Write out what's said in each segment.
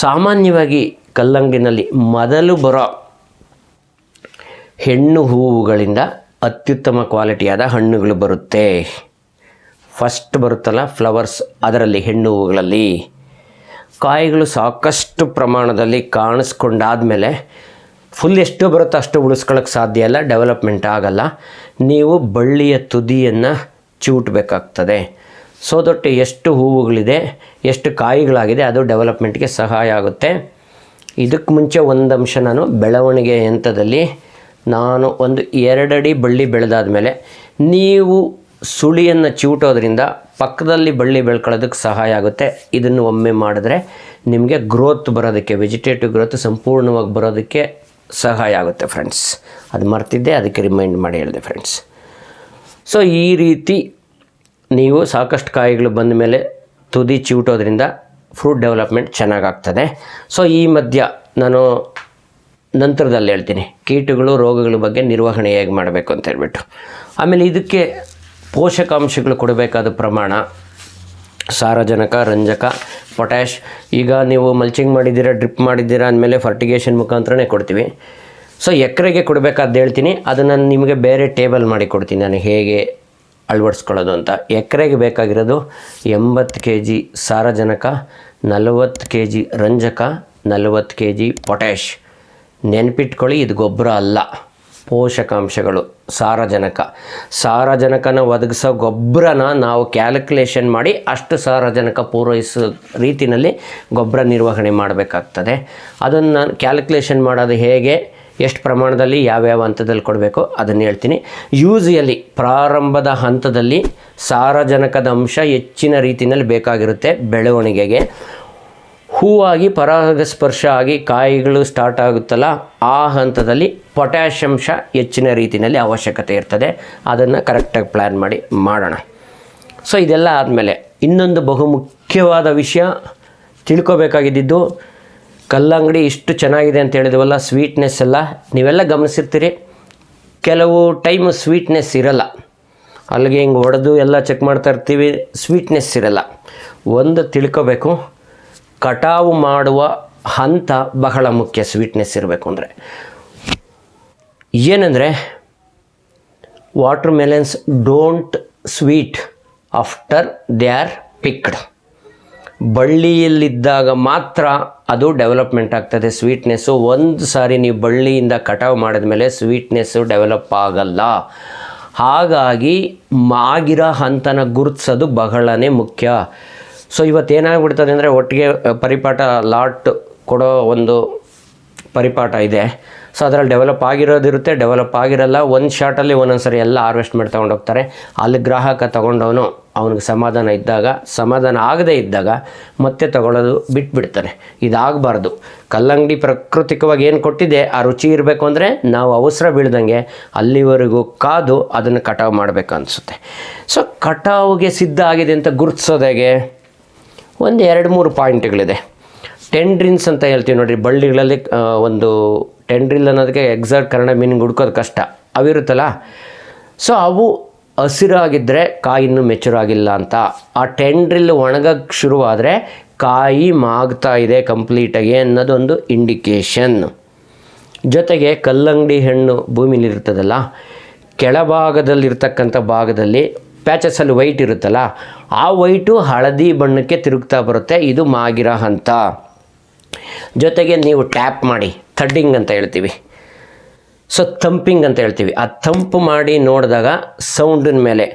ಸಾಮಾನ್ಯವಾಗಿ ಕಲ್ಲಂಗಿನಲ್ಲಿ ಮೊದಲು ಬರೋ ಹೆಣ್ಣು ಹೂವುಗಳಿಂದ ಅತ್ಯುತ್ತಮ ಕ್ವಾಲಿಟಿಯಾದ ಹಣ್ಣುಗಳು ಬರುತ್ತೆ. ಫಸ್ಟ್ ಬರುತ್ತಲ್ಲ ಫ್ಲವರ್ಸ್ ಅದರಲ್ಲಿ ಹೆಣ್ಣು ಹೂವುಗಳಲ್ಲಿ. ಕಾಯಿಗಳು ಸಾಕಷ್ಟು ಪ್ರಮಾಣದಲ್ಲಿ ಕಾಣಿಸ್ಕೊಂಡಾದಮೇಲೆ ಫುಲ್ ಎಷ್ಟು ಬರುತ್ತೋ ಅಷ್ಟು ಉಳಿಸ್ಕೊಳ್ಳೋಕ್ಕೆ ಸಾಧ್ಯ ಇಲ್ಲ ಡೆವಲಪ್ಮೆಂಟ್ ಆಗಲ್ಲ. ನೀವು ಬಳ್ಳಿಯ ತುದಿಯನ್ನು ಚಿವುಟಬೇಕಾಗ್ತದೆ ಸೊ ದೊಟ್ಟು ಎಷ್ಟು ಹೂವುಗಳಿದೆ, ಎಷ್ಟು ಕಾಯಿಗಳಾಗಿದೆ, ಅದು ಡೆವಲಪ್ಮೆಂಟ್ಗೆ ಸಹಾಯ ಆಗುತ್ತೆ. ಇದಕ್ಕೆ ಮುಂಚೆ ಒಂದು ಅಂಶ ನಾನು ಬೆಳವಣಿಗೆ ಹಂತದಲ್ಲಿ ನಾನು ಒಂದು ಎರಡಡಿ ಬಳ್ಳಿ ಬೆಳೆದಾದ ಮೇಲೆ ನೀವು ಸುಳಿಯನ್ನು ಚಿವುಟೋದ್ರಿಂದ ಪಕ್ಕದಲ್ಲಿ ಬಳ್ಳಿ ಬೆಳ್ಕೊಳ್ಳೋದಕ್ಕೆ ಸಹಾಯ ಆಗುತ್ತೆ. ಇದನ್ನು ಒಮ್ಮೆ ಮಾಡಿದ್ರೆ ನಿಮಗೆ ಗ್ರೋತ್ ಬರೋದಕ್ಕೆ, ವೆಜಿಟೇಟಿವ್ ಗ್ರೋತ್ ಸಂಪೂರ್ಣವಾಗಿ ಬರೋದಕ್ಕೆ ಸಹಾಯ ಆಗುತ್ತೆ ಫ್ರೆಂಡ್ಸ್ ಅದು ಮರ್ತಿದ್ದೆ, ಅದಕ್ಕೆ ರಿಮೈಂಡ್ ಮಾಡಿ ಹೇಳಿದೆ ಫ್ರೆಂಡ್ಸ್ ಸೊ ಈ ರೀತಿ ನೀವು ಸಾಕಷ್ಟು ಕಾಯಿಗಳು ಬಂದ ಮೇಲೆ ತುದಿ ಚಿವುಟೋದ್ರಿಂದ ಫ್ರೂಟ್ ಡೆವಲಪ್ಮೆಂಟ್ ಚೆನ್ನಾಗಾಗ್ತದೆ. ಸೊ ಈ ಮಧ್ಯ ನಾನು ನಂತರದಲ್ಲಿ ಹೇಳ್ತೀನಿ, ಕೀಟಗಳು ರೋಗಗಳ ಬಗ್ಗೆ ನಿರ್ವಹಣೆ ಹೇಗೆ ಮಾಡಬೇಕು ಅಂತ ಹೇಳ್ಬಿಟ್ಟು. ಆಮೇಲೆ ಇದಕ್ಕೆ ಪೋಷಕಾಂಶಗಳು ಕೊಡಬೇಕಾದ ಪ್ರಮಾಣ, ಸಾರಜನಕ, ರಂಜಕ ಪೊಟ್ಯಾಶ್ ಈಗ ನೀವು ಮಲ್ಚಿಂಗ್ ಮಾಡಿದ್ದೀರಾ ಡ್ರಿಪ್ ಮಾಡಿದ್ದೀರಾ ಅಂದಮೇಲೆ ಫರ್ಟಿಗೇಷನ್ ಮುಖಾಂತರನೇ ಕೊಡ್ತೀವಿ. ಸೊ ಎಕರೆಗೆ ಕೊಡಬೇಕಾದ್ದು ಹೇಳ್ತೀನಿ, ಅದನ್ನು ನಿಮಗೆ ಬೇರೆ ಟೇಬಲ್ ಮಾಡಿ ಕೊಡ್ತೀನಿ ನಾನು ಹೇಗೆ ಅಳವಡಿಸ್ಕೊಳ್ಳೋದು ಅಂತ. ಎಕರೆಗೆ ಬೇಕಾಗಿರೋದು ಎಂಬತ್ತು ಕೆ ಜಿ ಸಾರಜನಕ, ನಲವತ್ತು ಕೆ ಜಿ ರಂಜಕ, ನಲವತ್ತು ಕೆ ಜಿ ಪೊಟ್ಯಾಶ್ ನೆನ್ಪಿಟ್ಕೊಳ್ಳಿ, ಇದು ಗೊಬ್ಬರ ಅಲ್ಲ, ಪೋಷಕಾಂಶಗಳು, ಸಾರಜನಕ. ಸಾರಜನಕನ ಒದಗಿಸೋ ಗೊಬ್ಬರನ ನಾವು ಕ್ಯಾಲ್ಕುಲೇಷನ್ ಮಾಡಿ ಅಷ್ಟು ಸಾರಜನಕ ಪೂರೈಸೋ ರೀತಿಯಲ್ಲಿ ಗೊಬ್ಬರ ನಿರ್ವಹಣೆ ಮಾಡಬೇಕಾಗ್ತದೆ. ಅದನ್ನು ನಾನು ಕ್ಯಾಲ್ಕುಲೇಷನ್ ಮಾಡೋದು ಹೇಗೆ? ಎಷ್ಟು ಪ್ರಮಾಣದಲ್ಲಿ ಯಾವ್ಯಾವ ಹಂತದಲ್ಲಿ ಕೊಡಬೇಕು ಅದನ್ನು ಹೇಳ್ತೀನಿ. ಯೂಸಿಯಲಿ ಪ್ರಾರಂಭದ ಹಂತದಲ್ಲಿ ಸಾರಜನಕದ ಅಂಶ ಹೆಚ್ಚಿನ ರೀತಿಯಲ್ಲಿ ಬೇಕಾಗಿರುತ್ತೆ ಬೆಳವಣಿಗೆಗೆ. ಹೂವಾಗಿ ಪರಾಗಸ್ಪರ್ಶ ಆಗಿ ಕಾಯಿಗಳು ಸ್ಟಾರ್ಟ್ ಆಗುತ್ತಲ್ಲ, ಆ ಹಂತದಲ್ಲಿ ಪೊಟ್ಯಾಷಿಯಂಶ ಹೆಚ್ಚಿನ ರೀತಿಯಲ್ಲಿ ಅವಶ್ಯಕತೆ ಇರ್ತದೆ. ಅದನ್ನು ಕರೆಕ್ಟಾಗಿ ಪ್ಲ್ಯಾನ್ ಮಾಡಿ ಮಾಡೋಣ. ಸೊ ಇದೆಲ್ಲ ಆದಮೇಲೆ ಇನ್ನೊಂದು ಬಹುಮುಖ್ಯವಾದ ವಿಷಯ ತಿಳ್ಕೊಬೇಕಾಗಿದ್ದು ಕಲ್ಲಂಗಡಿ ಇಷ್ಟು ಚೆನ್ನಾಗಿದೆ ಅಂತ ಹೇಳಿದ್ವಲ್ಲ ಸ್ವೀಟ್ನೆಸ್ ಎಲ್ಲ. ನೀವೆಲ್ಲ ಗಮನಿಸಿರ್ತೀರಿ. ಕೆಲವು ಟೈಮ್ ಸ್ವೀಟ್ನೆಸ್ ಇರಲ್ಲ. ಅಲ್ಲಿಗೆ ಹಿಂಗೆ ಹೊಡೆದು ಎಲ್ಲ ಚೆಕ್ ಮಾಡ್ತಾ ಇರ್ತೀವಿ ಸ್ವೀಟ್ನೆಸ್ ಇರಲ್ಲ. ಒಂದು ತಿಳ್ಕೊಬೇಕು, ಕಟಾವು ಮಾಡುವ ಹಂತ ಬಹಳ ಮುಖ್ಯ ಸ್ವೀಟ್ನೆಸ್ ಇರಬೇಕು ಅಂದರೆ. ಏನಂದರೆ watermelons don't sweet after they are picked ಬಳ್ಳಿಯಲ್ಲಿದ್ದಾಗ ಮಾತ್ರ ಅದು ಡೆವಲಪ್ಮೆಂಟ್ ಆಗ್ತದೆ. ಸ್ವೀಟ್ನೆಸ್ಸು ಒಂದು ಸಾರಿ ನೀವು ಬಳ್ಳಿಯಿಂದ ಕಟಾವು ಮಾಡಿದ ಮೇಲೆ ಸ್ವೀಟ್ನೆಸ್ಸು ಡೆವಲಪ್ ಆಗಲ್ಲ. ಹಾಗಾಗಿ ಮಾಗಿರೋ ಹಂತನ ಗುರುತಿಸೋದು ಬಹಳನೇ ಮುಖ್ಯ. ಸೊ ಇವತ್ತು ಏನಾಗ್ಬಿಡ್ತದೆ ಅಂದರೆ ಒಟ್ಟಿಗೆ ಪರಿಪಾಠ ಲಾಟ್ ಕೊಡೋ ಒಂದು ಪರಿಪಾಠ ಇದೆ. ಸೊ ಅದರಲ್ಲಿ ಡೆವಲಪ್ ಆಗಿರೋದಿರುತ್ತೆ ಡೆವಲಪ್ ಆಗಿರಲ್ಲ. ಒಂದು ಶಾರ್ಟಲ್ಲಿ ಒಂದೊಂದು ಸರಿ ಎಲ್ಲ ಹಾರ್ವೆಸ್ಟ್ ಮಾಡಿ ತೊಗೊಂಡೋಗ್ತಾರೆ. ಅಲ್ಲಿ ಗ್ರಾಹಕ ತೊಗೊಂಡವನು ಅವನಿಗೆ ಸಮಾಧಾನ ಇದ್ದಾಗ, ಸಮಾಧಾನ ಆಗದೇ ಇದ್ದಾಗ ಮತ್ತೆ ತಗೊಳ್ಳೋದು ಬಿಟ್ಬಿಡ್ತಾನೆ. ಇದಾಗಬಾರ್ದು. ಕಲ್ಲಂಗಡಿ ಪ್ರಾಕೃತಿಕವಾಗಿ ಏನು ಕೊಟ್ಟಿದೆ, ಆ ರುಚಿ ಇರಬೇಕು ಅಂದರೆ ನಾವು ಅವಸರ ಬೀಳ್ದಂಗೆ ಅಲ್ಲಿವರೆಗೂ ಕಾದು ಅದನ್ನು ಕಟಾವು ಮಾಡಬೇಕು ಅನಿಸುತ್ತೆ ಸೊ ಕಟಾವುಗೆ ಸಿದ್ಧ ಆಗಿದೆ ಅಂತ ಗುರುತಿಸೋದಾಗೆ ಒಂದು ಎರಡು ಮೂರು ಪಾಯಿಂಟ್ಗಳಿದೆ. ಟೆಂಡ್ರಿನ್ಸ್ ಅಂತ ಹೇಳ್ತೀವಿ ನೋಡಿರಿ, ಬಳ್ಳಿಗಳಲ್ಲಿ ಒಂದು ಟೆಂಡ್ರಿಲ್ ಅನ್ನೋದಕ್ಕೆ ಎಕ್ಸಾಕ್ಟ್ ಕನ್ನಡ ಮೀನಿಂಗ್ ಹುಡ್ಕೋದು ಕಷ್ಟ. ಅವಿರುತ್ತಲ್ಲ? ಸೊ ಅವು ಹಸಿರಾಗಿದ್ದರೆ ಕಾಯಿ ಇನ್ನೂ ಮೆಚೂರ್ ಆಗಿಲ್ಲ ಅಂತ. ಆ ಟೆಂಡ್ರಿಲ್ ಒಣಗಕ್ಕೆ ಶುರುವಾದರೆ ಕಾಯಿ ಮಾಗ್ತಾ ಇದೆ ಕಂಪ್ಲೀಟಾಗಿ ಅನ್ನೋದೊಂದು ಇಂಡಿಕೇಶನ್ ಜೊತೆಗೆ ಕಲ್ಲಂಗಡಿ ಹಣ್ಣು ಭೂಮಿಲಿರ್ತದಲ್ಲ ಕೆಳಭಾಗದಲ್ಲಿರ್ತಕ್ಕಂಥ ಭಾಗದಲ್ಲಿ ಪ್ಯಾಚಸಲ್ಲಿ ವೈಟ್ ಇರುತ್ತಲ್ಲ, ಆ ವೈಟು ಹಳದಿ ಬಣ್ಣಕ್ಕೆ ತಿರುಗ್ತಾ ಬರುತ್ತೆ, ಇದು ಮಾಗಿರೋ ಹಂತ. ಜೊತೆಗೆ ನೀವು ಟ್ಯಾಪ್ ಮಾಡಿ ಥಡ್ಡಿಂಗ್ ಅಂತ ಹೇಳ್ತೀವಿ. ಸೊ ಥಂಪಿಂಗ್ ಅಂತ ಹೇಳ್ತೀವಿ. ಆ ತಂಪು ಮಾಡಿ ನೋಡಿದಾಗ ಸೌಂಡಿನ ಮೇಲೆ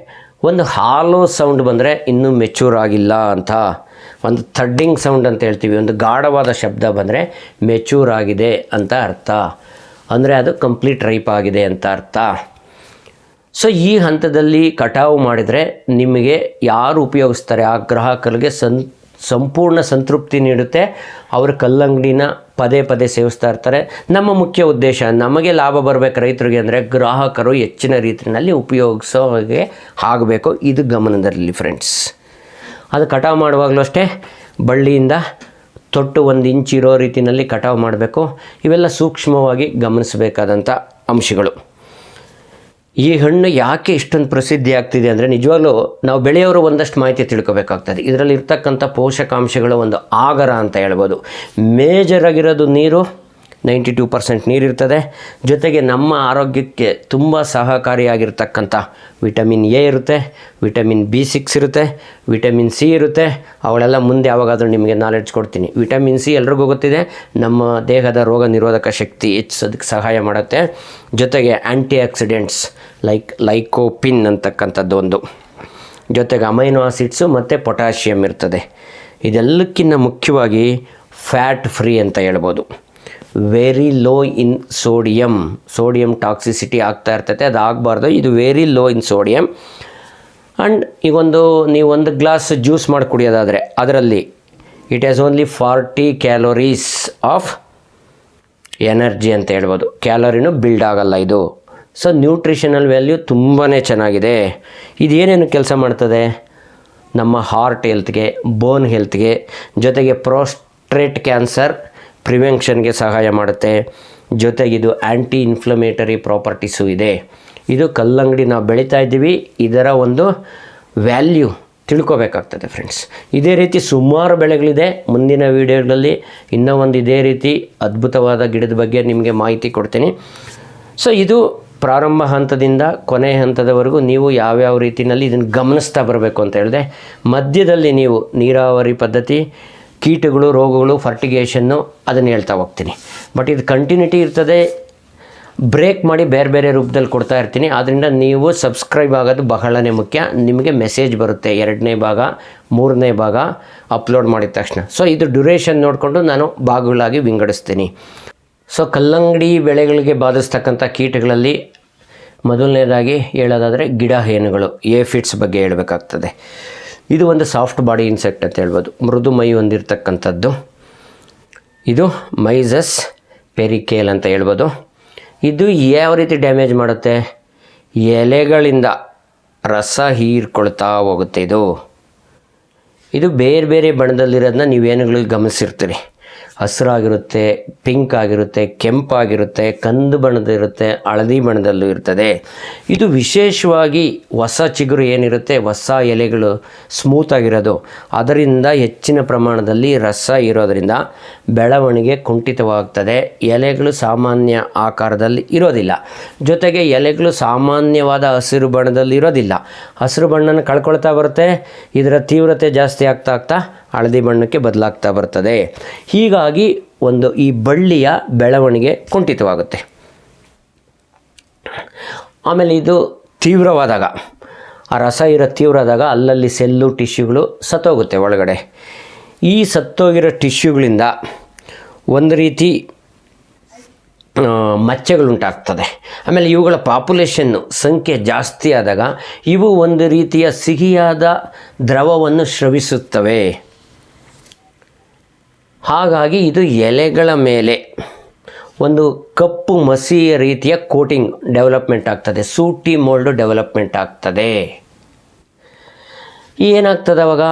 ಒಂದು ಹಾಲೋ ಸೌಂಡ್ ಬಂದರೆ ಇನ್ನೂ ಮೆಚೂರ್ ಆಗಿಲ್ಲ ಅಂತ. ಒಂದು ಥಡ್ಡಿಂಗ್ ಸೌಂಡ್ ಅಂತ ಹೇಳ್ತೀವಿ. ಒಂದು ಗಾಢವಾದ ಶಬ್ದ ಬಂದರೆ ಮೆಚೂರ್ ಆಗಿದೆ ಅಂತ ಅರ್ಥ. ಅಂದರೆ ಅದು ಕಂಪ್ಲೀಟ್ ರೈಪ್ ಆಗಿದೆ ಅಂತ ಅರ್ಥ. ಸೊ ಈ ಹಂತದಲ್ಲಿ ಕಟಾವು ಮಾಡಿದರೆ ನಿಮಗೆ ಯಾರು ಉಪಯೋಗಿಸ್ತಾರೆ? ಆ ಗ್ರಾಹಕರಿಗೆ ಸಂ ಸಂಪೂರ್ಣ ಸಂತೃಪ್ತಿ ನೀಡುತ್ತೆ. ಅವರು ಕಲ್ಲಂಗಡಿನ ಪದೇ ಪದೇ ಸೇವಿಸ್ತಾ ಇರ್ತಾರೆ. ನಮ್ಮ ಮುಖ್ಯ ಉದ್ದೇಶ, ನಮಗೆ ಲಾಭ ಬರಬೇಕು ರೈತರಿಗೆ ಅಂದರೆ ಗ್ರಾಹಕರು ಹೆಚ್ಚಿನ ರೀತಿಯಲ್ಲಿ ಉಪಯೋಗಿಸೋ ಹಾಗೆ ಆಗಬೇಕು. ಇದು ಗಮನದಲ್ಲಿ ಫ್ರೆಂಡ್ಸ್ ಅದು ಕಟಾವು ಮಾಡುವಾಗಲೂ ಅಷ್ಟೇ, ಬಳ್ಳಿಯಿಂದ ತೊಟ್ಟು ಒಂದು ಇಂಚ್ ಇರೋ ರೀತಿಯಲ್ಲಿ ಕಟಾವು ಮಾಡಬೇಕು. ಇವೆಲ್ಲ ಸೂಕ್ಷ್ಮವಾಗಿ ಗಮನಿಸಬೇಕಾದಂಥ ಅಂಶಗಳು. ಈ ಹಣ್ಣು ಯಾಕೆ ಇಷ್ಟೊಂದು ಪ್ರಸಿದ್ಧಿ ಆಗ್ತಿದೆ ಅಂದರೆ ನಿಜವಾಗ್ಲೂ ನಾವು ಬೆಳೆಯೋರು ಒಂದಷ್ಟು ಮಾಹಿತಿ ತಿಳ್ಕೊಬೇಕಾಗ್ತದೆ. ಇದರಲ್ಲಿ ಇರ್ತಕ್ಕಂಥ ಪೋಷಕಾಂಶಗಳ ಒಂದು ಆಗರ ಅಂತ ಹೇಳ್ಬೋದು. ಮೇಜರ್ ಆಗಿರೋದು ನೀರು, ನೈಂಟಿ ಟೂ ಪರ್ಸೆಂಟ್ ನೀರಿರ್ತದೆ ಜೊತೆಗೆ ನಮ್ಮ ಆರೋಗ್ಯಕ್ಕೆ ತುಂಬ ಸಹಕಾರಿಯಾಗಿರ್ತಕ್ಕಂಥ ವಿಟಮಿನ್ ಎ ಇರುತ್ತೆ, ವಿಟಮಿನ್ ಬಿ ಸಿಕ್ಸ್ ಇರುತ್ತೆ, ವಿಟಮಿನ್ ಸಿ ಇರುತ್ತೆ. ಅವಳೆಲ್ಲ ಮುಂದೆ ಯಾವಾಗಾದರೂ ನಿಮಗೆ ನಾಲೆಡ್ಜ್ ಕೊಡ್ತೀನಿ. ವಿಟಮಿನ್ ಸಿ ಎಲ್ರಿಗೂ ಗೊತ್ತಿದೆ. ನಮ್ಮ ದೇಹದ ರೋಗ ನಿರೋಧಕ ಶಕ್ತಿ ಹೆಚ್ಚಿಸೋದಕ್ಕೆ ಸಹಾಯ ಮಾಡುತ್ತೆ. ಜೊತೆಗೆ ಆ್ಯಂಟಿ ಆಕ್ಸಿಡೆಂಟ್ಸ್ ಲೈಕ್ ಲೈಕೋಪಿನ್ ಅಂತಕ್ಕಂಥದ್ದು ಒಂದು. ಜೊತೆಗೆ ಅಮೈನೋ ಆಸಿಡ್ಸು ಮತ್ತು ಪೊಟ್ಯಾಷಿಯಮ್ ಇರ್ತದೆ. ಇದೆಲ್ಲಕ್ಕಿಂತ ಮುಖ್ಯವಾಗಿ ಫ್ಯಾಟ್ ಫ್ರೀ ಅಂತ ಹೇಳ್ಬೋದು. Very low in sodium. Sodium toxicity ಆಗ್ತಾ ಇರ್ತೈತೆ ಅದು ಆಗಬಾರ್ದು ಇದು very low in sodium. And ಈಗೊಂದು ನೀವು ಒಂದು ಗ್ಲಾಸ್ ಜ್ಯೂಸ್ ಮಾಡಿ ಕುಡಿಯೋದಾದರೆ ಅದರಲ್ಲಿ it has only forty calories of energy ಅಂತ ಹೇಳ್ಬೋದು. ಕ್ಯಾಲೋರಿನೂ ಬಿಲ್ಡ್ ಆಗಲ್ಲ ಇದು. ಸೊ ನ್ಯೂಟ್ರಿಷನಲ್ ವ್ಯಾಲ್ಯೂ ತುಂಬಾ ಚೆನ್ನಾಗಿದೆ. ಇದೇನೇನು ಕೆಲಸ ಮಾಡ್ತದೆ? ನಮ್ಮ ಹಾರ್ಟ್ ಹೆಲ್ತ್ಗೆ ಬೋನ್ ಹೆಲ್ತ್ಗೆ ಜೊತೆಗೆ ಪ್ರೋಸ್ಟ್ರೇಟ್ ಕ್ಯಾನ್ಸರ್ ಪ್ರಿವೆನ್ಷನ್ಗೆ ಸಹಾಯ ಮಾಡುತ್ತೆ. ಜೊತೆಗೆ ಇದು ಆ್ಯಂಟಿ ಇನ್ಫ್ಲಮೇಟರಿ ಪ್ರಾಪರ್ಟೀಸು ಇದೆ. ಇದು ಕಲ್ಲಂಗಡಿ ನಾವು ಬೆಳೀತಾ ಇದ್ದೀವಿ. ಇದರ ಒಂದು ವ್ಯಾಲ್ಯೂ ತಿಳ್ಕೊಬೇಕಾಗ್ತದೆ ಫ್ರೆಂಡ್ಸ್ ಇದೇ ರೀತಿ ಸುಮಾರು ಬೆಳೆಗಳಿದೆ. ಮುಂದಿನ ವೀಡಿಯೋಗಳಲ್ಲಿ ಇನ್ನೂ ಒಂದು ಇದೇ ರೀತಿ ಅದ್ಭುತವಾದ ಗಿಡದ ಬಗ್ಗೆ ನಿಮಗೆ ಮಾಹಿತಿ ಕೊಡ್ತೀನಿ. ಸೊ ಇದು ಪ್ರಾರಂಭ ಹಂತದಿಂದ ಕೊನೆ ಹಂತದವರೆಗೂ ನೀವು ಯಾವ್ಯಾವ ರೀತಿಯಲ್ಲಿ ಇದನ್ನು ಗಮನಿಸ್ತಾ ಬರಬೇಕು ಅಂತ ಹೇಳಿದೆ. ಮಧ್ಯದಲ್ಲಿ ನೀವು ನೀರಾವರಿ ಪದ್ಧತಿ, ಕೀಟಗಳು, ರೋಗಗಳು ಫರ್ಟಿಗೇಷನ್ನು ಅದನ್ನು ಹೇಳ್ತಾ ಹೋಗ್ತೀನಿ. ಬಟ್ ಇದು ಕಂಟಿನ್ಯೂಟಿ ಇರ್ತದೆ. ಬ್ರೇಕ್ ಮಾಡಿ ಬೇರೆ ಬೇರೆ ರೂಪದಲ್ಲಿ ಕೊಡ್ತಾ ಇರ್ತೀನಿ. ಆದ್ದರಿಂದ ನೀವು ಸಬ್ಸ್ಕ್ರೈಬ್ ಆಗೋದು ಬಹಳನೇ ಮುಖ್ಯ. ನಿಮಗೆ ಮೆಸೇಜ್ ಬರುತ್ತೆ ಎರಡನೇ ಭಾಗ, ಮೂರನೇ ಭಾಗ ಅಪ್ಲೋಡ್ ಮಾಡಿದ ತಕ್ಷಣ. ಸೊ ಇದು ಡ್ಯುರೇಷನ್ ನೋಡಿಕೊಂಡು ನಾನು ಭಾಗಗಳಾಗಿ ವಿಂಗಡಿಸ್ತೀನಿ. ಸೊ ಕಲ್ಲಂಗಡಿ ಬೆಳೆಗಳಿಗೆ ಬಾಧಿಸ್ತಕ್ಕಂಥ ಕೀಟಗಳಲ್ಲಿ ಮೊದಲನೇದಾಗಿ ಹೇಳೋದಾದರೆ ಗಿಡ ಹೇನುಗಳು ಏಫಿಟ್ಸ್ ಬಗ್ಗೆ ಹೇಳಬೇಕಾಗ್ತದೆ. ಇದು ಒಂದು ಸಾಫ್ಟ್ ಬಾಡಿ ಇನ್ಸೆಕ್ಟ್ ಅಂತ ಹೇಳ್ಬೋದು. ಮೃದು ಮೈ ಹೊಂದಿರತಕ್ಕಂಥದ್ದು. ಇದು ಮೈಸಸ್ ಪೆರಿಕೇಲ್ ಅಂತ ಹೇಳ್ಬೋದು. ಇದು ಯಾವ ರೀತಿ ಡ್ಯಾಮೇಜ್ ಮಾಡುತ್ತೆ? ಎಲೆಗಳಿಂದ ರಸ ಹೀರ್ಕೊಳ್ತಾ ಹೋಗುತ್ತೆ ಇದು. ಇದು ಬೇರೆ ಬೇರೆ ಬಣ್ಣದಲ್ಲಿರೋದನ್ನ ನೀವೇನುಗಳಿಗೆ ಗಮನಿಸಿರ್ತೀರಿ? ಹಸಿರಾಗಿರುತ್ತೆ ಪಿಂಕ್ ಆಗಿರುತ್ತೆ ಕೆಂಪಾಗಿರುತ್ತೆ ಕಂದು ಬಣ್ಣದಿರುತ್ತೆ ಹಳದಿ ಬಣ್ಣದಲ್ಲೂ ಇರ್ತದೆ. ಇದು ವಿಶೇಷವಾಗಿ ಹೊಸ ಚಿಗುರು ಏನಿರುತ್ತೆ, ಹೊಸ ಎಲೆಗಳು ಸ್ಮೂತ್ ಆಗಿರೋದು. ಅದರಿಂದ ಹೆಚ್ಚಿನ ಪ್ರಮಾಣದಲ್ಲಿ ರಸ ಇರೋದರಿಂದ ಬೆಳವಣಿಗೆ ಕುಂಠಿತವಾಗ್ತದೆ. ಎಲೆಗಳು ಸಾಮಾನ್ಯ ಆಕಾರದಲ್ಲಿ ಇರೋದಿಲ್ಲ. ಜೊತೆಗೆ ಎಲೆಗಳು ಸಾಮಾನ್ಯವಾದ ಹಸಿರು ಬಣ್ಣದಲ್ಲಿ ಇರೋದಿಲ್ಲ. ಹಸಿರು ಬಣ್ಣನ ಕಳ್ಕೊಳ್ತಾ ಬರುತ್ತೆ, ಇದರ ತೀವ್ರತೆ ಜಾಸ್ತಿ ಆಗ್ತಾ ಆಗ್ತಾ ಹಳದಿ ಬಣ್ಣಕ್ಕೆ ಬದಲಾಗ್ತಾ ಬರ್ತದೆ. ಹೀಗಾಗಿ ಒಂದು ಈ ಬಳ್ಳಿಯ ಬೆಳವಣಿಗೆ ಕುಂಠಿತವಾಗುತ್ತೆ. ಆಮೇಲೆ ಇದು ತೀವ್ರವಾದಾಗ, ಆ ರಸ ಇರೋ ತೀವ್ರವಾದಾಗ ಅಲ್ಲಲ್ಲಿ ಸೆಲ್ಲು, ಟಿಶ್ಯೂಗಳು ಸತ್ತೋಗುತ್ತೆ ಒಳಗಡೆ. ಈ ಸತ್ತೋಗಿರೋ ಟಿಶ್ಯೂಗಳಿಂದ ಒಂದು ರೀತಿ ಮಚ್ಚೆಗಳುಂಟಾಗ್ತದೆ. ಆಮೇಲೆ ಇವುಗಳ ಪಾಪ್ಯುಲೇಷನ್ನು ಸಂಖ್ಯೆ ಜಾಸ್ತಿ ಆದಾಗ ಇವು ಒಂದು ರೀತಿಯ ಸಿಹಿಯಾದ ದ್ರವವನ್ನು ಸ್ರವಿಸುತ್ತವೆ. ಹಾಗಾಗಿ ಇದು ಎಲೆಗಳ ಮೇಲೆ ಒಂದು ಕಪ್ಪು ಮಸಿಯ ರೀತಿಯ ಕೋಟಿಂಗ್ ಡೆವಲಪ್ಮೆಂಟ್ ಆಗ್ತದೆ, ಸೂಟಿ ಮೋಲ್ಡು ಡೆವಲಪ್ಮೆಂಟ್ ಆಗ್ತದೆ. ಏನಾಗ್ತದೆ ಅವಾಗ?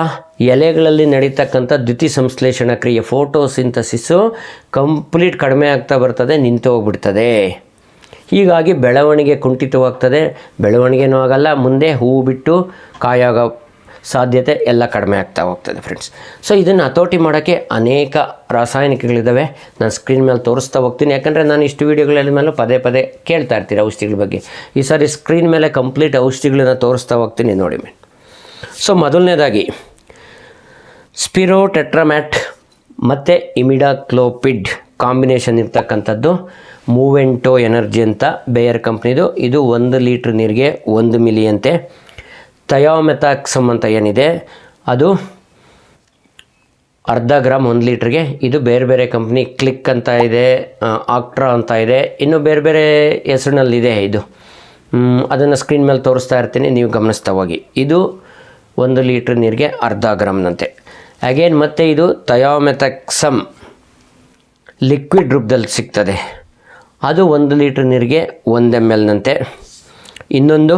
ಎಲೆಗಳಲ್ಲಿ ನಡೀತಕ್ಕಂಥ ದ್ಯುತಿ ಸಂಶ್ಲೇಷಣ ಕ್ರಿಯೆ ಫೋಟೋಸಿಂಥಸಿಸ್ಸು ಕಂಪ್ಲೀಟ್ ಕಡಿಮೆ ಆಗ್ತಾ ಬರ್ತದೆ, ನಿಂತು ಹೋಗ್ಬಿಡ್ತದೆ. ಹೀಗಾಗಿ ಬೆಳವಣಿಗೆ ಕುಂಠಿತವಾಗ್ತದೆ. ಬೆಳವಣಿಗೆನೂ ಆಗಲ್ಲ, ಮುಂದೆ ಹೂ ಬಿಟ್ಟು ಕಾಯಾಗೋ ಸಾಧ್ಯತೆ ಎಲ್ಲ ಕಡಿಮೆ ಆಗ್ತಾ ಹೋಗ್ತದೆ ಫ್ರೆಂಡ್ಸ್ ಸೊ ಇದನ್ನು ಹತೋಟಿ ಮಾಡೋಕ್ಕೆ ಅನೇಕ ರಾಸಾಯನಿಕಗಳಿದ್ದಾವೆ ನಾನು ಸ್ಕ್ರೀನ್ ಮೇಲೆ ತೋರಿಸ್ತಾ ಹೋಗ್ತೀನಿ. ಯಾಕಂದರೆ ನಾನು ಇಷ್ಟು ವೀಡಿಯೋಗಳಲ್ಲಿ ಮೇಲೂ ಪದೇ ಪದೇ ಕೇಳ್ತಾ ಇರ್ತೀನಿ ಔಷಧಿಗಳ ಬಗ್ಗೆ. ಈ ಸಾರಿ ಸ್ಕ್ರೀನ್ ಮೇಲೆ ಕಂಪ್ಲೀಟ್ ಔಷಧಿಗಳನ್ನ ತೋರಿಸ್ತಾ ಹೋಗ್ತೀನಿ ನೋಡಿ ಮೇನ್ ಸೊ ಮೊದಲನೇದಾಗಿ ಸ್ಪಿರೋ ಟೆಟ್ರಾಮ್ಯಾಟ್ ಮತ್ತು ಇಮಿಡಾಕ್ಲೋಪಿಡ್ ಕಾಂಬಿನೇಷನ್ ಇರ್ತಕ್ಕಂಥದ್ದು ಮೂವೆಂಟೋ ಎನರ್ಜಿ ಅಂತ ಬೇಯರ್ ಕಂಪ್ನಿದು ಇದು ಒಂದು ಲೀಟ್ರ್ ನೀರಿಗೆ ಒಂದು ಮಿಲಿ ಅಂತೆ ಥಯೋಮೆಥಾಕ್ಸಮ್ ಅಂತ ಏನಿದೆ, ಅದು ಅರ್ಧ ಗ್ರಾಮ್ ಒಂದು ಲೀಟ್ರಿಗೆ, ಇದು ಬೇರೆ ಬೇರೆ ಕಂಪ್ನಿ ಕ್ಲಿಕ್ ಅಂತ ಇದೆ ಆಕ್ಟ್ರಾ ಅಂತ ಇದೆ, ಇನ್ನು ಬೇರೆ ಬೇರೆ ಹೆಸರಿನಲ್ಲಿದೆ ಇದು. ಅದನ್ನು ಸ್ಕ್ರೀನ್ ಮೇಲೆ ತೋರಿಸ್ತಾ ಇರ್ತೀನಿ, ನೀವು ಗಮನಿಸ್ತಾ ಹೋಗಿ. ಇದು ಒಂದು ಲೀಟ್ರ್ ನೀರಿಗೆ ಅರ್ಧ ಗ್ರಾಮ್ನಂತೆ ಅಗೇನ್ ಮತ್ತೆ ಇದು ಥಯೋಮೆಥಕ್ಸಮ್ ಲಿಕ್ವಿಡ್ ರೂಪದಲ್ಲಿ ಸಿಗ್ತದೆ. ಅದು ಒಂದು ಲೀಟ್ರ್ ನೀರಿಗೆ ಒಂದು ಎಂ ಎಲ್ನಂತೆ ಇನ್ನೊಂದು,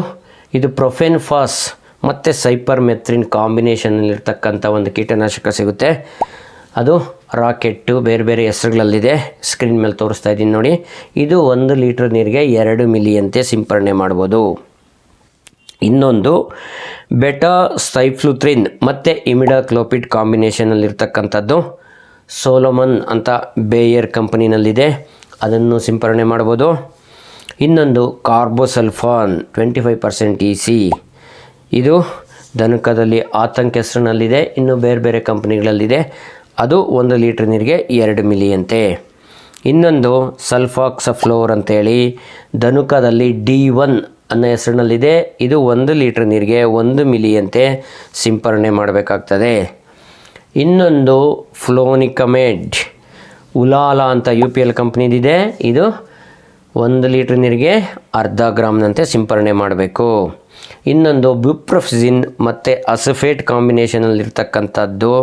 ಇದು ಪ್ರೊಫೆನ್ ಫಾಸ್ ಮತ್ತು ಸೈಪರ್ ಮೆತ್ರಿನ್ ಕಾಂಬಿನೇಷನಲ್ಲಿರ್ತಕ್ಕಂಥ ಒಂದು ಕೀಟನಾಶಕ ಸಿಗುತ್ತೆ. ಅದು ರಾಕೆಟ್ಟು, ಬೇರೆ ಬೇರೆ ಹೆಸರುಗಳಲ್ಲಿದೆ. ಸ್ಕ್ರೀನ್ ಮೇಲೆ ತೋರಿಸ್ತಾ ಇದ್ದೀನಿ ನೋಡಿ. ಇದು ಒಂದು ಲೀಟ್ರ್ ನೀರಿಗೆ ಎರಡು ಮಿಲಿಯಂತೆ ಸಿಂಪರಣೆ ಮಾಡ್ಬೋದು. ಇನ್ನೊಂದು ಬೆಟಾ ಸೈಫ್ಲುತ್ರಿನ್ ಮತ್ತು ಇಮಿಡಾಕ್ಲೋಪಿಟ್ ಕಾಂಬಿನೇಷನಲ್ಲಿರ್ತಕ್ಕಂಥದ್ದು ಸೋಲೋಮನ್ ಅಂತ ಬೇಯರ್ ಕಂಪನಿನಲ್ಲಿದೆ. ಅದನ್ನು ಸಿಂಪರಣೆ ಮಾಡ್ಬೋದು. ಇನ್ನೊಂದು carbosulfan, twenty five percent E C. ಇದು ದನಕದಲ್ಲಿ ಆತಂಕ ಹೆಸರಿನಲ್ಲಿದೆ, ಇನ್ನು ಬೇರೆ ಬೇರೆ ಕಂಪ್ನಿಗಳಲ್ಲಿದೆ. ಅದು ಒಂದು ಲೀಟ್ರ್ ನೀರಿಗೆ ಎರಡು ಮಿಲಿಯಂತೆ. ಇನ್ನೊಂದು ಸಲ್ಫಾಕ್ಸಫ್ಲೋರ್ ಅಂತೇಳಿ, ಧನುಕದಲ್ಲಿ ಡಿ ಒನ್ ಅನ್ನೋ ಹೆಸರಿನಲ್ಲಿದೆ. ಇದು ಒಂದು ಲೀಟ್ರ್ ನೀರಿಗೆ ಒಂದು ಮಿಲಿಯಂತೆ ಸಿಂಪರಣೆ ಮಾಡಬೇಕಾಗ್ತದೆ. ಇನ್ನೊಂದು ಫ್ಲೋನಿಕಮೆಡ್, ಉಲಾಲ ಅಂತ ಯು ಪಿ ಎಲ್ ಕಂಪ್ನಿದಿದೆ. ಇದು ಒಂದು ಲೀಟ್ರ್ ನೀರಿಗೆ ಅರ್ಧ ಗ್ರಾಮ್ನಂತೆ ಸಿಂಪರಣೆ ಮಾಡಬೇಕು. ಇನ್ನೊಂದು ಬ್ಯುಪ್ರಫಿಸಿನ್ ಮತ್ತು ಅಸಫೇಟ್ ಕಾಂಬಿನೇಷನಲ್ಲಿರ್ತಕ್ಕಂಥದ್ದು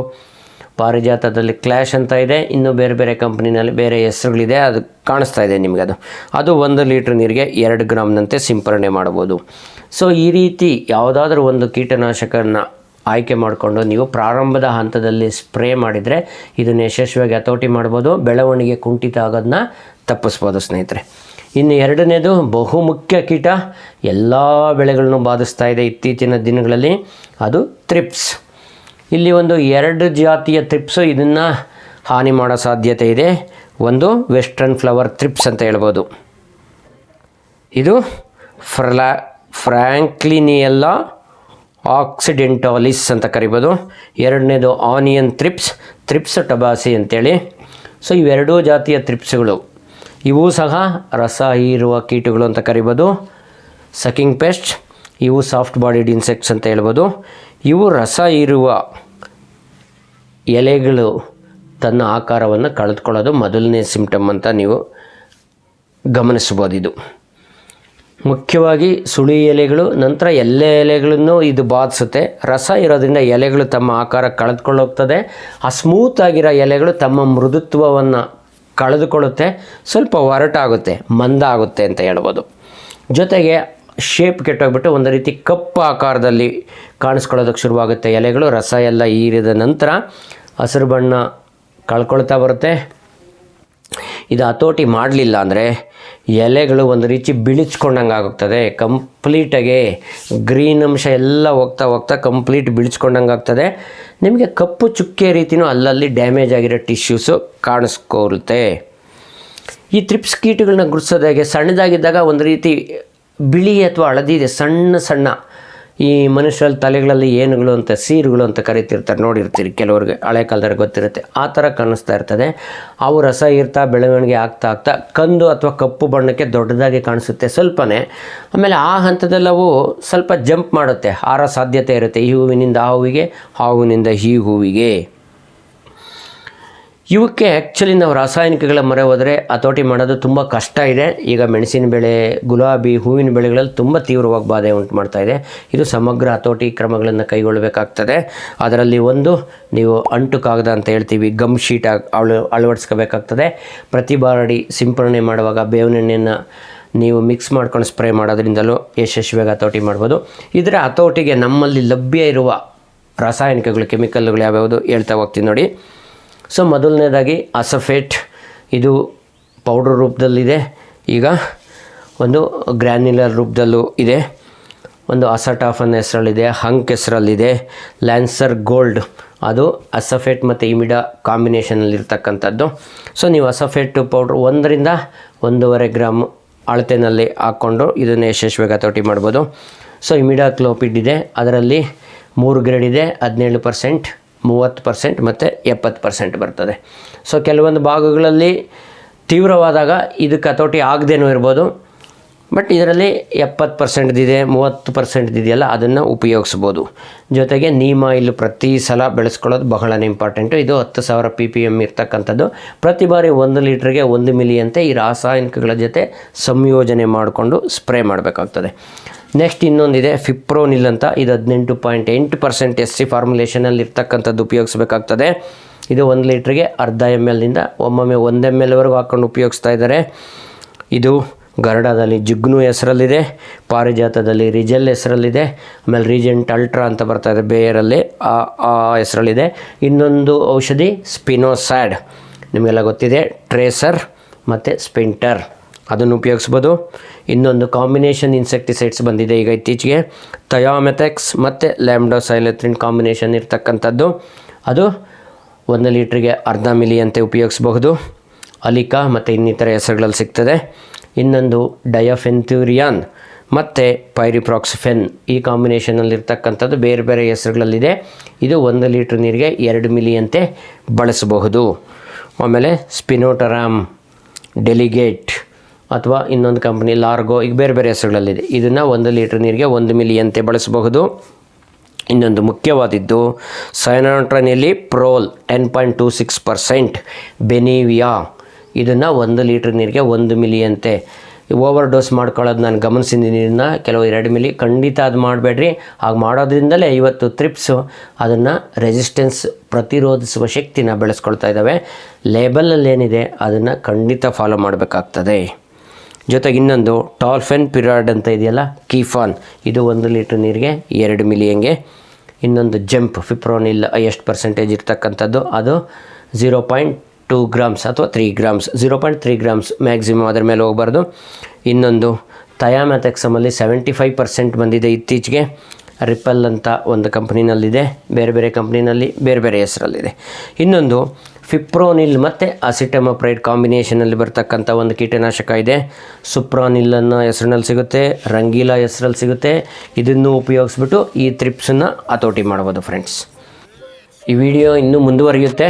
ಪಾರಿಜಾತದಲ್ಲಿ ಕ್ಲ್ಯಾಶ್ ಅಂತ ಇದೆ. ಇನ್ನು ಬೇರೆ ಬೇರೆ ಕಂಪ್ನಿನಲ್ಲಿ ಬೇರೆ ಹೆಸರುಗಳಿದೆ. ಅದು ಕಾಣಿಸ್ತಾ ಇದೆ ನಿಮಗೆ ಅದು. ಅದು ಒಂದು ಲೀಟ್ರ್ ನೀರಿಗೆ ಎರಡು ಗ್ರಾಮ್ನಂತೆ ಸಿಂಪರಣೆ ಮಾಡ್ಬೋದು ಸೊ ಈ ರೀತಿ ಯಾವುದಾದ್ರೂ ಒಂದು ಕೀಟನಾಶಕನ ಆಯ್ಕೆ ಮಾಡಿಕೊಂಡು ನೀವು ಪ್ರಾರಂಭದ ಹಂತದಲ್ಲಿ ಸ್ಪ್ರೇ ಮಾಡಿದರೆ ಇದನ್ನು ಯಶಸ್ವಿಯಾಗಿ ಹತೋಟಿ ಮಾಡ್ಬೋದು ಬೆಳವಣಿಗೆ ಕುಂಠಿತ ಆಗೋದನ್ನ ತಪ್ಪಿಸ್ಬೋದು ಸ್ನೇಹಿತರೆ. ಇನ್ನು ಎರಡನೇದು ಬಹುಮುಖ್ಯ ಕೀಟ ಎಲ್ಲ ಬೆಳೆಗಳನ್ನು ಬಾಧಿಸ್ತಾ ಇದೆ ಇತ್ತೀಚಿನ ದಿನಗಳಲ್ಲಿ. ಅದು ಥ್ರಿಪ್ಸ್. ಇಲ್ಲಿ ಒಂದು ಎರಡು ಜಾತಿಯ ತ್ರಿಪ್ಸು ಇದನ್ನು ಹಾನಿ ಮಾಡೋ ಸಾಧ್ಯತೆ ಇದೆ. ಒಂದು ವೆಸ್ಟರ್ನ್ ಫ್ಲವರ್ ತ್ರಿಪ್ಸ್ ಅಂತ ಹೇಳ್ಬೋದು. ಇದು ಫ್ರಲಾ ಫ್ರ್ಯಾಂಕ್ಲಿನಿಯಲ್ಲ ಆಕ್ಸಿಡೆಂಟಾಲಿಸ್ ಅಂತ ಕರಿಬೋದು. ಎರಡನೇದು ಆನಿಯನ್ ತ್ರಿಪ್ಸ್ ತ್ರಿಪ್ಸ್ ಟಬಾಸಿ ಅಂತೇಳಿ. ಸೊ ಇವೆರಡೂ ಜಾತಿಯ ತ್ರಿಪ್ಸ್ಗಳು ಇವು ಸಹ ರಸ, ಹೀರುವ ಕೀಟಗಳು ಅಂತ ಕರಿಬೋದು. ಸಕಿಂಗ್ ಪೆಸ್ಟ್, ಇವು ಸಾಫ್ಟ್ ಬಾಡಿಡ್ ಇನ್ಸೆಕ್ಟ್ಸ್ ಅಂತ ಹೇಳ್ಬೋದು. ಇವು ರಸ ಇರುವ ಎಲೆಗಳು ತನ್ನ ಆಕಾರವನ್ನು ಕಳೆದುಕೊಳ್ಳೋದು ಮೊದಲನೇ ಸಿಂಪ್ಟಮ್ ಅಂತ ನೀವು ಗಮನಿಸ್ಬೋದು ಇದು. ಮುಖ್ಯವಾಗಿ ಸುಳಿ ಎಲೆಗಳು, ನಂತರ ಎಲ್ಲ ಎಲೆಗಳನ್ನು ಇದು ಬಾಧಿಸುತ್ತೆ. ರಸ ಇರೋದ್ರಿಂದ ಎಲೆಗಳು ತಮ್ಮ ಆಕಾರ ಕಳೆದುಕೊಳ್ಳೋಗ್ತದೆ. ಆ ಸ್ಮೂತ್ ಆಗಿರೋ ಎಲೆಗಳು ತಮ್ಮ ಮೃದುತ್ವವನ್ನು ಕಳೆದುಕೊಳ್ಳುತ್ತೆ, ಸ್ವಲ್ಪ ಒರಟಾಗುತ್ತೆ, ಮಂದ ಆಗುತ್ತೆ ಅಂತ ಹೇಳ್ಬೋದು ಜೊತೆಗೆ ಶೇಪ್ ಕೆಟ್ಟೋಗ್ಬಿಟ್ಟು ಒಂದು ರೀತಿ ಕಪ್ಪು ಆಕಾರದಲ್ಲಿ ಕಾಣಿಸ್ಕೊಳ್ಳೋದಕ್ಕೆ ಶುರುವಾಗುತ್ತೆ. ಎಲೆಗಳು ರಸ ಎಲ್ಲ ಹೀರಿದ ನಂತರ ಹಸಿರು ಬಣ್ಣ ಕಳ್ಕೊಳ್ತಾ ಬರುತ್ತೆ. ಇದು ಹತೋಟಿ ಮಾಡಲಿಲ್ಲ ಅಂದರೆ ಎಲೆಗಳು ಒಂದು ರೀತಿ ಬಿಳಿಸ್ಕೊಂಡಂಗೆ ಆಗುತ್ತದೆ. ಕಂಪ್ಲೀಟಾಗಿ ಗ್ರೀನ್ ಅಂಶ ಎಲ್ಲ ಹೋಗ್ತಾ ಹೋಗ್ತಾ ಕಂಪ್ಲೀಟ್ ಬಿಳಿಸ್ಕೊಂಡಂಗೆ ಆಗ್ತದೆ. ನಿಮಗೆ ಕಪ್ಪು ಚುಕ್ಕೆ ರೀತಿಯೂ ಅಲ್ಲಲ್ಲಿ ಡ್ಯಾಮೇಜ್ ಆಗಿರೋ ಟಿಶ್ಯೂಸು ಕಾಣಿಸ್ಕೊರುತ್ತೆ. ಈ ತ್ರಿಪ್ಸ್ ಕೀಟಗಳನ್ನ ಗುರುತಿಸೋದು ಹೇಗೆ ಸಣ್ಣದಾಗಿದ್ದಾಗ ಒಂದು ರೀತಿ ಬಿಳಿ ಅಥವಾ ಹಳದಿ ಇದೆ, ಸಣ್ಣ ಸಣ್ಣ. ಈ ಮನುಷ್ಯರ ತಲೆಗಳಲ್ಲಿ ಏನುಗಳು ಅಂತ, ಸೀರುಗಳು ಅಂತ ಕರಿತಿರ್ತಾರೆ, ನೋಡಿರ್ತೀರಿ ಕೆಲವ್ರಿಗೆ. ಹಳೆ ಕಾಲದಲ್ಲಿ ಗೊತ್ತಿರುತ್ತೆ. ಆ ಥರ ಕಾಣಿಸ್ತಾ ಇರ್ತದೆ. ಅವು ರಸ ಇರ್ತಾ, ಬೆಳವಣಿಗೆ ಆಗ್ತಾ ಆಗ್ತಾ ಕಂದು ಅಥವಾ ಕಪ್ಪು ಬಣ್ಣಕ್ಕೆ ದೊಡ್ಡದಾಗಿ ಕಾಣಿಸುತ್ತೆ ಸ್ವಲ್ಪನೇ. ಆಮೇಲೆ ಆ ಹಂತದಲ್ಲಿ ಅವು ಸ್ವಲ್ಪ ಜಂಪ್ ಮಾಡುತ್ತೆ. ಆರ ಸಾಧ್ಯತೆ ಇರುತ್ತೆ. ಈ ಹೂವಿನಿಂದ ಆ ಹೂವಿಗೆ, ಆ ಹೂವಿನಿಂದ ಈ ಹೂವಿಗೆ. ಇವಕ್ಕೆ ಆ್ಯಕ್ಚುಲಿ ನಾವು ರಾಸಾಯನಿಕಗಳ ಮೊರೆ ಹೋದರೆ ಹತೋಟಿ ಮಾಡೋದು ತುಂಬ ಕಷ್ಟ ಇದೆ. ಈಗ ಮೆಣಸಿನ ಬೆಳೆ, ಗುಲಾಬಿ, ಹೂವಿನ ಬೆಳೆಗಳಲ್ಲಿ ತುಂಬ ತೀವ್ರವಾಗಿ ಬಾಧೆ ಉಂಟು ಮಾಡ್ತಾ ಇದೆ. ಇದು ಸಮಗ್ರ ಹತೋಟಿ ಕ್ರಮಗಳನ್ನು ಕೈಗೊಳ್ಳಬೇಕಾಗ್ತದೆ. ಅದರಲ್ಲಿ ಒಂದು, ನೀವು ಅಂಟು ಕಾಗದ ಅಂತ ಹೇಳ್ತೀವಿ ಗಮ್ ಶೀಟ್ ಅಳ, ಅಳವಡಿಸ್ಕೋಬೇಕಾಗ್ತದೆ. ಪ್ರತಿ ಬಾರಡಿ ಸಿಂಪರಣೆ ಮಾಡುವಾಗ ಬೇವಿನೆಣ್ಣೆಯನ್ನು ನೀವು ಮಿಕ್ಸ್ ಮಾಡ್ಕೊಂಡು ಸ್ಪ್ರೇ ಮಾಡೋದ್ರಿಂದಲೂ ಯಶಸ್ವಿಯಾಗಿ ಹತೋಟಿ ಮಾಡ್ಬೋದು. ಇದರ ಹತೋಟಿಗೆ ನಮ್ಮಲ್ಲಿ ಲಭ್ಯ ಇರುವ ರಾಸಾಯನಿಕಗಳು ಕೆಮಿಕಲ್ಗಳು ಯಾವ್ಯಾವುದು ಹೇಳ್ತಾ ಹೋಗ್ತೀನಿ ನೋಡಿ. ಸೊ ಮೊದಲನೇದಾಗಿ ಅಸಫೇಟ್ ಇದು ಪೌಡರ್ ರೂಪದಲ್ಲಿದೆ. ಈಗ ಒಂದು ಗ್ರ್ಯಾನ್ಯುಲರ್ ರೂಪದಲ್ಲೂ ಇದೆ. ಒಂದು ಅಸಟಾಫನ್ ಹೆಸರಲ್ಲಿದೆ ಹಂಕ್ ಹೆಸರಲ್ಲಿದೆ ಲ್ಯಾನ್ಸರ್ ಗೋಲ್ಡ್ ಅದು ಅಸಫೇಟ್ ಮತ್ತು ಇಮಿಡಾ ಕಾಂಬಿನೇಷನಲ್ಲಿರ್ತಕ್ಕಂಥದ್ದು ಸೊ ನೀವು ಅಸಫೇಟ್ ಪೌಡ್ರ್ ಒಂದರಿಂದ ಒಂದೂವರೆ ಗ್ರಾಮ್ ಅಳತೆನಲ್ಲಿ ಹಾಕ್ಕೊಂಡು ಇದನ್ನು ಯಶಸ್ವಿಯಾಗಿ ಹತೋಟಿ ಮಾಡ್ಬೋದು. ಸೊ ಇಮಿಡಾ ಕ್ಲೋಪಿಡ್ ಇದೆ. ಅದರಲ್ಲಿ ಮೂರು ಗ್ರೇಡ್ ಇದೆ, ಹದಿನೇಳು ಪರ್ಸೆಂಟ್ ಮೂವತ್ತು ಪರ್ಸೆಂಟ್ ಮತ್ತು ಎಪ್ಪತ್ತು ಪರ್ಸೆಂಟ್ ಬರ್ತದೆ. ಸೊ ಕೆಲವೊಂದು ಭಾಗಗಳಲ್ಲಿ ತೀವ್ರವಾದಾಗ ಇದಕ್ಕೆ ಹತೋಟಿ ಆಗದೇನೂ ಇರ್ಬೋದು. ಬಟ್ ಇದರಲ್ಲಿ ಎಪ್ಪತ್ತು ಪರ್ಸೆಂಟ್ದಿದೆ ಮೂವತ್ತು ಪರ್ಸೆಂಟ್ದಿದೆಯಲ್ಲ ಅದನ್ನು ಉಪಯೋಗಿಸ್ಬೋದು. ಜೊತೆಗೆ ನೀಮ ಇಲ್ಲಿ ಪ್ರತಿ ಸಲ ಬೆಳೆಸ್ಕೊಳ್ಳೋದು ಬಹಳನೇ ಇಂಪಾರ್ಟೆಂಟು. ಇದು ಹತ್ತು ಸಾವಿರ ಪಿ ಪಿ ಎಂ ಇರ್ತಕ್ಕಂಥದ್ದು. ಪ್ರತಿ ಬಾರಿ ಒಂದು ಲೀಟ್ರಿಗೆ ಒಂದು ಮಿಲಿಯಂತೆ ಈ ರಾಸಾಯನಿಕಗಳ ಜೊತೆ ಸಂಯೋಜನೆ ಮಾಡಿಕೊಂಡು ಸ್ಪ್ರೇ ಮಾಡಬೇಕಾಗ್ತದೆ. ನೆಕ್ಸ್ಟ್ ಇನ್ನೊಂದಿದೆ ಫಿಪ್ರೋನಿಲ್ ಅಂತ. ಇದು ಹದಿನೆಂಟು ಪಾಯಿಂಟ್ ಎಂಟು ಪರ್ಸೆಂಟ್ ಎಸ್ ಸಿ ಫಾರ್ಮುಲೇಷನಲ್ಲಿ ಇರ್ತಕ್ಕಂಥದ್ದು ಉಪಯೋಗಿಸ್ಬೇಕಾಗ್ತದೆ. ಇದು ಒಂದು ಲೀಟ್ರಿಗೆ ಅರ್ಧ ಎಂ ಎಲ್ನಿಂದ ಒಮ್ಮೊಮ್ಮೆ ಒಂದು ಎಂ ಎಲ್ವರೆಗೂ ಹಾಕ್ಕೊಂಡು ಉಪಯೋಗಿಸ್ತಾ ಇದ್ದಾರೆ. ಇದು ಗರಡಾದಲ್ಲಿ ಜಿಗ್ನು ಹೆಸರಲ್ಲಿದೆ, ಪಾರಿಜಾತದಲ್ಲಿ ರಿಜೆಲ್ ಹೆಸರಲ್ಲಿದೆ, ಆಮೇಲೆ ರೀಜೆಂಟ್ ಅಲ್ಟ್ರಾ ಅಂತ ಬರ್ತಾ ಇದೆ ಬೇಯರಲ್ಲಿ ಆ ಆ ಹೆಸರಲ್ಲಿದೆ. ಇನ್ನೊಂದು ಔಷಧಿ, ಸ್ಪಿನೋಸ್ಯಾಡ್. ನಿಮಗೆಲ್ಲ ಗೊತ್ತಿದೆ, ಟ್ರೇಸರ್ ಮತ್ತು ಸ್ಪಿಂಟರ್. ಅದನ್ನು ಉಪಯೋಗಿಸ್ಬೋದು. ಇನ್ನೊಂದು ಕಾಂಬಿನೇಷನ್ ಇನ್ಸೆಕ್ಟಿಸೈಡ್ಸ್ ಬಂದಿದೆ ಈಗ ಇತ್ತೀಚೆಗೆ. ಥಯಾಮೆಥೆಕ್ಸ್ ಮತ್ತು ಲ್ಯಾಮ್ಡೋಸೈಲೆತ್ರಿನ್ ಕಾಂಬಿನೇಷನ್ ಇರ್ತಕ್ಕಂಥದ್ದು. ಅದು ಒಂದು ಲೀಟ್ರಿಗೆ ಅರ್ಧ ಮಿಲಿ ಅಂತ ಉಪಯೋಗಿಸಬಹುದು. ಅಲಿಕಾ ಮತ್ತು ಇನ್ನಿತರ ಹೆಸರುಗಳಲ್ಲಿ ಸಿಗ್ತದೆ. ಇನ್ನೊಂದು ಡಯಫೆಂಥ್ಯೂರಿಯಾನ್ ಮತ್ತು ಪೈರಿಪ್ರಾಕ್ಸಿಫೆನ್ ಈ ಕಾಂಬಿನೇಷನಲ್ಲಿರ್ತಕ್ಕಂಥದ್ದು ಬೇರೆ ಬೇರೆ ಹೆಸರುಗಳಲ್ಲಿದೆ. ಇದು ಒಂದು ಲೀಟ್ರ್ ನೀರಿಗೆ ಎರಡು ಮಿಲಿಯಂತೆ ಬಳಸಬಹುದು. ಆಮೇಲೆ ಸ್ಪಿನೋಟರಾಮ್ ಡೆಲಿಗೇಟ್ ಅಥವಾ ಇನ್ನೊಂದು ಕಂಪ್ನಿ ಲಾರ್ಗೋ ಈಗ ಬೇರೆ ಬೇರೆ ಹೆಸರುಗಳಲ್ಲಿದೆ. ಇದನ್ನು ಒಂದು ಲೀಟ್ರ್ ನೀರಿಗೆ ಒಂದು ಮಿಲಿಯಂತೆ ಬಳಸಬಹುದು. ಇನ್ನೊಂದು ಮುಖ್ಯವಾದದ್ದು ಸೈನಾಟ್ರನಿಯಲ್ಲಿ ಪ್ರೋಲ್ ten point two six percent Benevia ಇದನ್ನು ಒಂದು ಲೀಟ್ರ್ ನೀರಿಗೆ ಒಂದು ಮಿಲಿಯಂತೆ ಓವರ್ ಡೋಸ್ ಮಾಡ್ಕೊಳ್ಳೋದು ನಾನು ಗಮನಿಸಿದ್ದೀನಿ. ಇದನ್ನ ಕೆಲವು ಎರಡು ಮಿಲಿ ಖಂಡಿತ ಅದು ಮಾಡಬೇಡ್ರಿ. ಹಾಗೆ ಮಾಡೋದ್ರಿಂದಲೇ ಇವತ್ತು ತ್ರಿಪ್ಸು ಅದನ್ನು ರೆಸಿಸ್ಟೆನ್ಸ್ ಪ್ರತಿರೋಧಿಸುವ ಶಕ್ತಿನ ಬೆಳೆಸ್ಕೊಳ್ತಾ ಇದ್ದಾವೆ ಲೇಬಲಲ್ಲೇನಿದೆ ಅದನ್ನು ಖಂಡಿತ ಫಾಲೋ ಮಾಡಬೇಕಾಗ್ತದೆ. ಜೊತೆಗೆ ಇನ್ನೊಂದು ಟಾಲ್ಫೆನ್ ಪಿರಾಡ್ ಅಂತ ಇದೆಯಲ್ಲ, ಕೀಫಾನ್. ಇದು ಒಂದು ಲೀಟ್ರ್ ನೀರಿಗೆ ಎರಡು ಮಿಲಿಯನ್ಗೆ. ಇನ್ನೊಂದು ಜಂಪ್, ಫಿಪ್ರೋನಿಲ್ ಎಷ್ಟು ಪರ್ಸೆಂಟೇಜ್ ಇರ್ತಕ್ಕಂಥದ್ದು? ಅದು ಝೀರೋ ಪಾಯಿಂಟ್ ಟೂ ಗ್ರಾಮ್ಸ್ ಅಥವಾ three grams zero point three grams maximum ಅದರ ಮೇಲೆ ಹೋಗಬಾರ್ದು. ಇನ್ನೊಂದು ಥಯಾಮ್ಯಾಥೆಕ್ಸಮಲ್ಲಿ ಸೆವೆಂಟಿ ಫೈವ್ ಪರ್ಸೆಂಟ್ ಬಂದಿದೆ ಇತ್ತೀಚೆಗೆ. ರಿಪಲ್ ಅಂತ ಒಂದು ಕಂಪ್ನಿನಲ್ಲಿದೆ ಬೇರೆ ಬೇರೆ ಕಂಪ್ನಿನಲ್ಲಿ ಬೇರೆ ಬೇರೆ ಹೆಸರಲ್ಲಿದೆ. ಇನ್ನೊಂದು ಫಿಪ್ರೋನಿಲ್ ಮತ್ತು ಅಸಿಟಮಪ್ರೈಡ್ ಕಾಂಬಿನೇಷನಲ್ಲಿ ಬರ್ತಕ್ಕಂಥ ಒಂದು ಕೀಟನಾಶಕ ಇದೆ. ಸುಪ್ರಾನಿಲ್ ಅನ್ನೋ ಹೆಸರಿನಲ್ಲಿ ಸಿಗುತ್ತೆ, ರಂಗೀಲಾ ಹೆಸರಲ್ಲಿ ಸಿಗುತ್ತೆ. ಇದನ್ನು ಉಪಯೋಗಿಸ್ಬಿಟ್ಟು ಈ ತ್ರಿಪ್ಸನ್ನು ಹತೋಟಿ ಮಾಡ್ಬೋದು ಫ್ರೆಂಡ್ಸ್. ಈ ವಿಡಿಯೋ ಇನ್ನೂ ಮುಂದುವರಿಯುತ್ತೆ.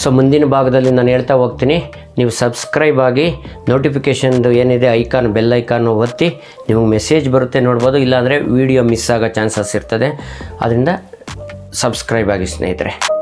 ಸೊ, ಮುಂದಿನ ಭಾಗದಲ್ಲಿ ನಾನು ಹೇಳ್ತಾ ಹೋಗ್ತೀನಿ. ನೀವು ಸಬ್ಸ್ಕ್ರೈಬ್ ಆಗಿ ನೋಟಿಫಿಕೇಷನ್ದು ಏನಿದೆ, ಐಕಾನ್, ಬೆಲ್ ಐಕಾನು ಒತ್ತಿ ನಿಮಗೆ ಮೆಸೇಜ್ ಬರುತ್ತೆ ನೋಡ್ಬೋದು. ಇಲ್ಲಾಂದರೆ ವಿಡಿಯೋ ಮಿಸ್ ಆಗೋ ಚಾನ್ಸಸ್ ಇರ್ತದೆ. ಅದರಿಂದ ಸಬ್ಸ್ಕ್ರೈಬ್ ಆಗಿ ಸ್ನೇಹಿತರೆ.